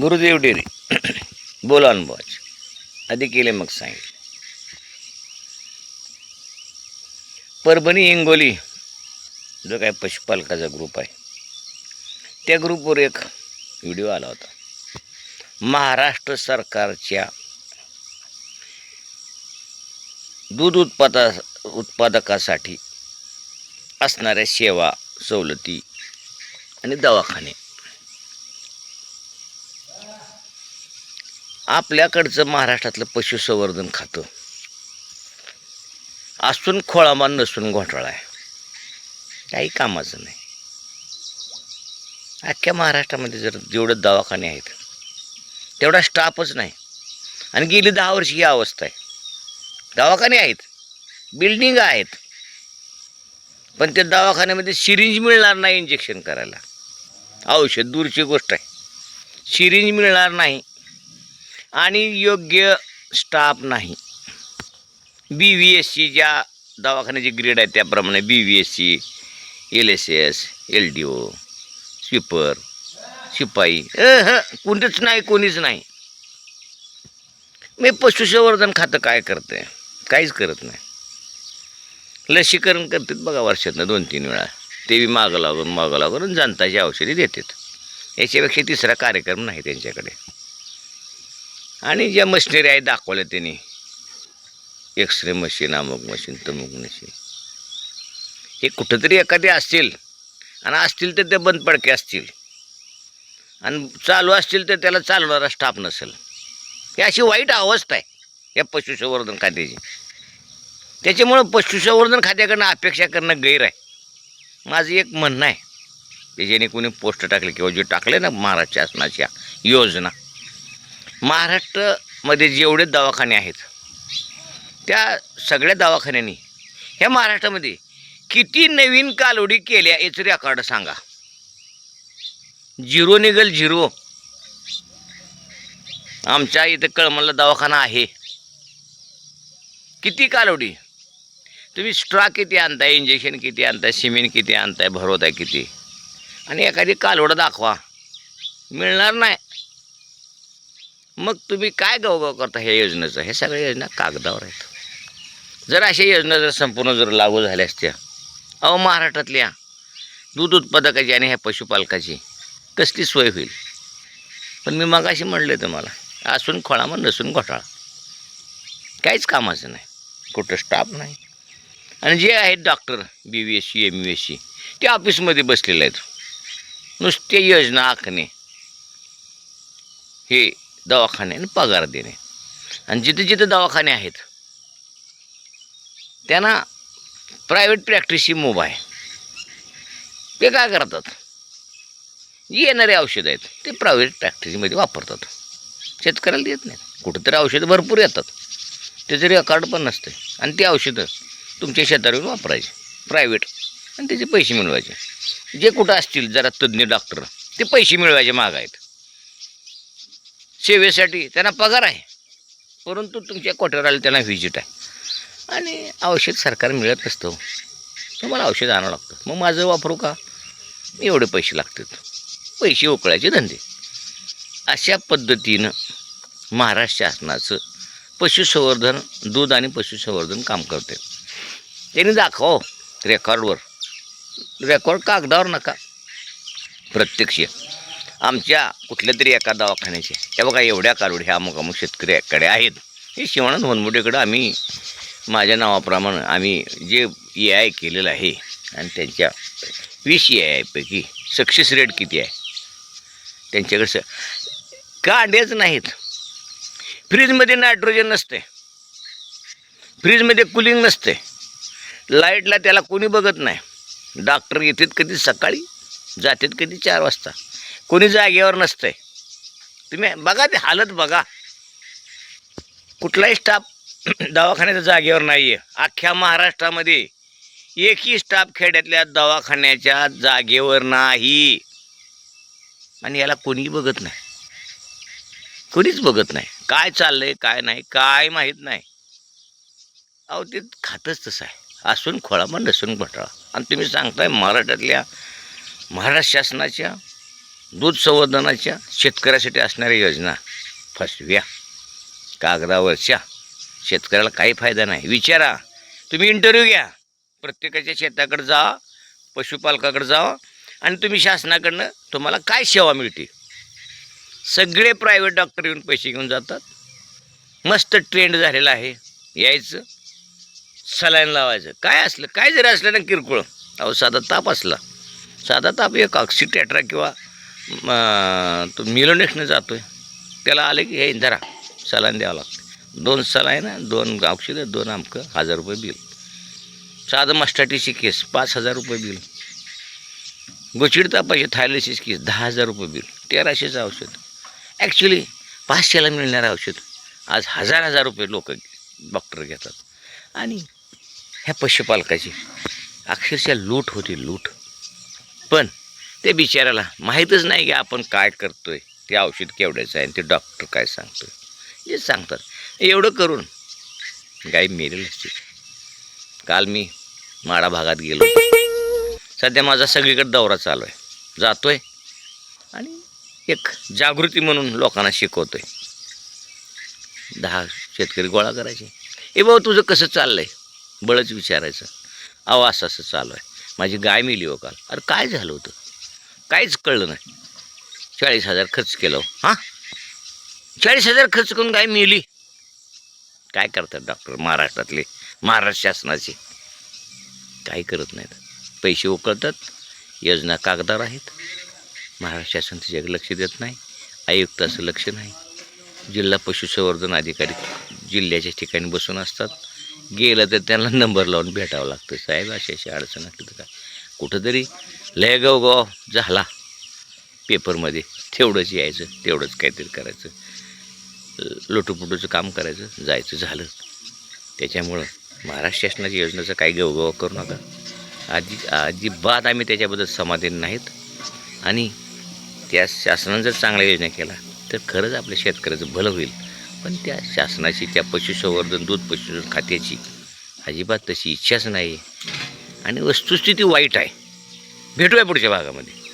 Gurudev dairy बोला अनुभवाच. आधी केले मग सांगितले. परभणी हिंगोली जो काय पशुपालकाचा ग्रुप आहे त्या ग्रुपवर एक व्हिडिओ आला होता. महाराष्ट्र सरकारच्या दूध उत्पादा उत्पादकासाठी असणाऱ्या सेवा सवलती आणि दवाखाने. आपल्याकडचं महाराष्ट्रातलं पशुसंवर्धन खातं. असून खोळामान नसून घोटाळा आहे. काही कामाचं नाही. अख्ख्या महाराष्ट्रामध्ये जर जेवढं दवाखाने आहेत तेवढा स्टाफच नाही. आणि गेली दहा वर्षी ही अवस्था आहे. दवाखाने आहेत बिल्डिंग आहेत. पण त्या दवाखान्यामध्ये सिरिंज मिळणार नाही इंजेक्शन करायला. औषध दूरची गोष्ट आहे. सिरिंज मिळणार नाही. आणि योग्य स्टाफ नाही. बी व्ही एस सी ज्या दवाखान्याची ग्रेड आहे त्याप्रमाणे B V S C L S S L D O sweeper शिपाई ह कोणीच नाही कोणीच नाही. मी पशुसंवर्धन खातं काय करते काहीच करत नाही. लसीकरण करतात बघा वर्षातनं दोन तीन वेळा. ते बी मागं लागून मागं लागून जनताची औषधी देतात. याच्यापेक्षा तिसरा कार्यक्रम नाही त्यांच्याकडे. आणि ज्या मशिनरी आहे दाखवल्या त्यांनी. एक्सरे मशीन अमुक मशीन तमुक मशीन हे कुठंतरी एखादे असतील. आणि असतील तर ते बंद पडके असतील. आणि चालू असतील तर त्याला चालवणारा स्टाफ नसेल. ही अशी वाईट अवस्था आहे. या पशुसंवर्धन खात्याची. त्याच्यामुळं पशुसंवर्धन खात्याकडनं अपेक्षा करणं गैर आहे. माझं एक म्हणणं आहे. की ज्याने कोणी पोस्ट टाकले किंवा जे टाकले ना महाराष्ट्र शासनाच्या योजना. महाराष्ट्रामध्ये जेवढे दवाखाने आहेत त्या सगळ्या दवाखान्यांनी ह्या महाराष्ट्रामध्ये किती नवीन कालोडी केल्या याचं रेकॉर्ड सांगा. झिरो निघल झिरो. आमच्या इथं कळमला दवाखाना आहे. किती कालोडी तुम्ही स्ट्रा किती आणताय इंजेक्शन किती आणताय सिमेंट किती आणताय भरवताय किती? आणि एखादी कालवडं दाखवा. मिळणार नाही. मग तुम्ही काय गावगाव करता ह्या योजनेचं? हे सगळ्या योजना कागदावर आहेत. जर अशा योजना जर संपूर्ण जर लागू झाल्या असत्या अहो महाराष्ट्रातल्या दूध उत्पादकाची आणि ह्या पशुपालकाची कसली सोय होईल? पण मी मगाशी म्हणले तुम्हाला असून खोळामा नसून घोटाळा. काहीच कामाचं नाही. कुठं स्टाफ नाही. आणि जे आहेत doctor B B S C M B S C ते ऑफिसमध्ये बसलेले आहेत. नुसते योजना आखणे. हे दवाखान्याने पगार देणे. आणि जिथे जिथे दवाखाने आहेत त्यांना प्रायव्हेट प्रॅक्टिसची मोब आहे. ते काय करतात? जी येणारे औषधं आहेत ते प्रायव्हेट प्रॅक्टिसमध्ये वापरतात. शेतकऱ्याला देत नाही कुठंतरी औषधं भरपूर येतात. त्याचं रेकॉर्ड पण नसते आणि ती औषधं तुमच्या शेतावर वापरायची वापरायचे. प्रायव्हेट आणि त्याचे पैसे मिळवायचे. जे कुठं असतील जरा तज्ज्ञ डॉक्टर ते पैसे मिळवायचे माग आहेत. सेवेसाठी त्यांना पगार आहे. परंतु तुमच्या क्वार्टरला त्यांना व्हिजिट आहे. आणि औषध सरकार मिळत असतं तुम्हाला औषध आणावं लागतं. मग माझं वापरू का? एवढे पैसे लागतात. पैसे उकळायचे धंदे. अशा पद्धतीनं महाराष्ट्र शासनाचं पशुसंवर्धन दूध आणि पशुसंवर्धन काम करते. त्यांनी दाखवा हो, रेकॉर्डवर रेकॉर्ड कागदावर नका. प्रत्यक्ष. आमच्या कुठल्या तरी एका दवाखान्याचे. हे बघा एवढ्या कालोड ह्या अमुक अमुक शेतकऱ्याकडे आहेत. हे शिवानंद वनमुटेकडं आम्ही माझ्या नावाप्रमाणे आम्ही जे ए आय केलेलं आहे आणि त्यांच्या वीस ए आयपैकी सक्सेस रेट किती आहे? त्यांच्याकडे स कांड्याच नाहीत. फ्रीजमध्ये नायट्रोजन नसते फ्रीजमध्ये कुलिंग नसते लाईटला त्याला कोणी बघत नाही. डॉक्टर येतात कधी सकाळी जातात कधी चार वाजता. कोणी जागेवर नसतंय. तुम्ही बघा ते हालत बघा. कुठलाही स्टाफ दवाखान्याच्या जागेवर नाही आहे अख्ख्या महाराष्ट्रामध्ये एकही स्टाफ खेड्यातल्या दवाखान्याच्या जागेवर नाही. आणि याला कोणीही बघत नाही. कोणीच बघत नाही. काय चाललंय काय नाही काय माहीत नाही. अहो ते खातच तसं आहे. असून खोळामा नसून घोटाळा आणि तुम्ही सांगताय महाराष्ट्रातल्या महाराष्ट्र शासनाच्या दूध संवर्धनाच्या शेतकऱ्यासाठी असणाऱ्या योजना. फसव्या कागदावरच्या. शेतकऱ्याला काही फायदा नाही. विचारा. तुम्ही इंटरव्ह्यू घ्या. प्रत्येकाच्या शेताकडे जा पशुपालकाकडे जावा आणि तुम्ही शासनाकडनं तुम्हाला काय सेवा मिळते? सगळे प्रायव्हेट डॉक्टर येऊन पैसे घेऊन जातात. मस्त ट्रेंड झालेला आहे. यायचं. सलाईन लावायचं. काय असलं? काय जरी असलं ना किरकोळ. अहो साधा ताप असला. साधा ताप एक ऑक्सिटेट्रा किंवा तो मिलोनेक्सनं आहे त्याला आले की हे जरा सलाईन द्यावं लागतं. दोन सलाईन दोन औषधं दोन अमकं हजार रुपये बिल. साधं मस्टाटीची केस पाच हजार रुपये बिल. गोचिडता पाहिजे थायलिसिस केस दहा हजार रुपये बिल. तेराशेचं औषध. ॲक्च्युली पाचशेला मिळणारं औषध. आज हजार हजार रुपये लोक डॉक्टर घेतात. आणि ह्या पशुपालकाची अक्षरशः लूट होती लूट. पण ते बिचाऱ्याला माहीतच नाही की आपण काय करतोय. ते औषध केवढ्याचं आहे आणि ते डॉक्टर काय सांगतो हे सांगतात. एवढं करून गाई मेरेल असते. काल मी माडा भागात गेलो सध्या माझा सगळीकडे दौरा चालू आहे. जातो आहे आणि एक जागृती म्हणून लोकांना शिकवतोय. दहा शेतकरी गोळा करायचे. ए भाऊ तुझं कसं चाललं आहे बळच विचारायचं. अहो असं असं चालू आहे. माझी गाय मिली हो काल. अरे काय झालं होतं? काहीच कळलं नाही. चाळीस हजार खर्च केलं. हो. चाळीस हजार खर्च करून गाय मिली काय करतात डॉक्टर महाराष्ट्रातले महाराष्ट्र शासनाचे. काही करत नाहीत. पैसे उकळतात. योजना कागदार आहेत. महाराष्ट्र शासन त्याच्याकडे लक्ष देत नाही. आयुक्ताचं लक्ष नाही. जिल्हा पशुसंवर्धन अधिकारी जिल्ह्याच्या ठिकाणी बसून असतात. गेलं तर त्यांना नंबर लावून भेटावं लागतं. साहेब अशी अशी अडचण असली तर काय? कुठंतरी लय गव झाला पेपरमध्ये. तेवढंच यायचं तेवढंच काहीतरी करायचं. लोटूपुटूचं काम करायचं जायचं झालं. त्याच्यामुळं महाराष्ट्र शासनाच्या योजनेचं काही गवगव करू नका. आजी अजिबात आम्ही त्याच्याबद्दल समाधान नाहीत. आणि त्या शासनानं जर चांगल्या योजना केला तर खरंच आपल्या शेतकऱ्याचं भलं होईल. पण त्या शासनाची त्या पशुसंवर्धन दूध पशुसंवर्धन खात्याची अजिबात तशी इच्छाच नाही. आणि वस्तुस्थिती वाईट आहे. भेटूया पुढच्या भागामध्ये.